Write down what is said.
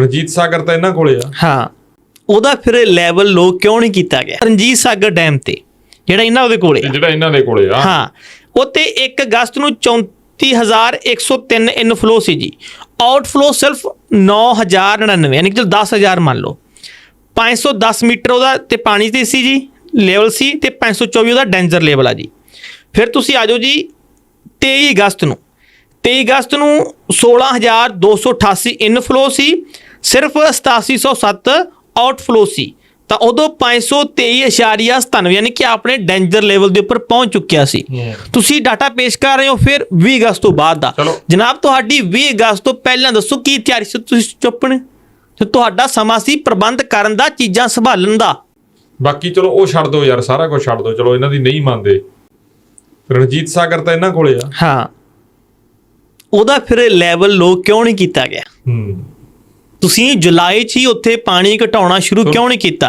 ਰਣਜੀਤ ਸਾਗਰ ਤਾਂ ਇਹਨਾਂ ਕੋਲੇ ਆ। ਹਾਂ। ਉਹਦਾ ਫਿਰ ਲੈਵਲ ਲੋ ਕਿਉਂ ਨਹੀਂ ਕੀਤਾ ਗਿਆ? ਰਣਜੀਤ ਸਾਗਰ ਡੈਮ ਤੇ ਜਿਹੜਾ ਇਹਨਾਂ ਉਹਦੇ ਕੋਲੇ। ਜਿਹੜਾ ਇਹਨਾਂ ਦੇ ਕੋਲੇ ਆ। ਹਾਂ। ਉਤੇ 1 ਅਗਸਤ ਨੂੰ 34103 ਇਨਫਲੋ ਸੀ ਜੀ। ਆਊਟਫਲੋ ਸਿਰਫ 9099 ਯਾਨੀ ਕਿ ਚਲੋ 10000 ਮੰਨ ਲਓ। 510 ਮੀਟਰ ਉਹਦਾ ਤੇ ਪਾਣੀ ਤੇ ਸੀ ਜੀ ਲੈਵਲ ਸੀ ਤੇ 524 ਉਹਦਾ ਡੇਂਜਰ ਲੈਵਲ ਆ ਜੀ। ਫਿਰ ਤੁਸੀਂ ਆ ਜਾਓ ਜੀ 23 ਅਗਸਤ ਨੂੰ। 23 ਅਗਸਤ ਨੂੰ 16288 ਇਨਫਲੋ ਸੀ। ਸਿਰਫ 8707 ਆਊਟਫਲੋ ਸੀ। ਤਾਂ ਉਦੋਂ 523.97 ਯਾਨੀ ਕਿ ਆਪਣੇ ਡੇਂਜਰ ਲੈਵਲ ਦੇ ਉੱਪਰ ਪਹੁੰਚ ਚੁੱਕਿਆ ਸੀ। ਤੁਸੀਂ ਡਾਟਾ ਪੇਸ਼ ਕਰ ਰਹੇ ਹੋ ਫਿਰ 20 ਅਗਸਤ ਤੋਂ ਬਾਅਦ ਦਾ। ਜਨਾਬ ਤੁਹਾਡੀ 20 ਅਗਸਤ ਤੋਂ ਪਹਿਲਾਂ ਦੱਸੋ ਕੀ ਤਿਆਰੀ ਸੀ ਤੁਸੀਂ ਚੁੱਪਣੇ? ਤੇ ਤੁਹਾਡਾ ਸਮਾਂ ਸੀ ਪ੍ਰਬੰਧ ਕਰਨ ਦਾ ਚੀਜ਼ਾਂ ਸੰਭਾਲਣ ਦਾ। ਬਾਕੀ ਚਲੋ ਉਹ ਛੱਡ ਦਿਓ ਯਾਰ ਸਾਰਾ ਕੁਝ ਛੱਡ ਦਿਓ। ਚਲੋ ਇਹਨਾਂ ਦੀ ਨਹੀਂ ਮੰਨਦੇ। ਰਣਜੀਤ ਸਾਗਰ ਤਾਂ ਇਹਨਾਂ ਕੋਲੇ ਆ। ਹਾਂ। ਉਹਦਾ ਫਿਰ ਲੈਵਲ ਲੋ ਕਿਉਂ ਨਹੀਂ ਕੀਤਾ ਗਿਆ? ਹੂੰ। ਤੁਸੀਂ ਜੁਲਾਈ 'ਚ ਹੀ ਉੱਥੇ ਪਾਣੀ ਘਟਾਉਣਾ ਸ਼ੁਰੂ ਕਿਉਂ ਨਹੀਂ ਕੀਤਾ?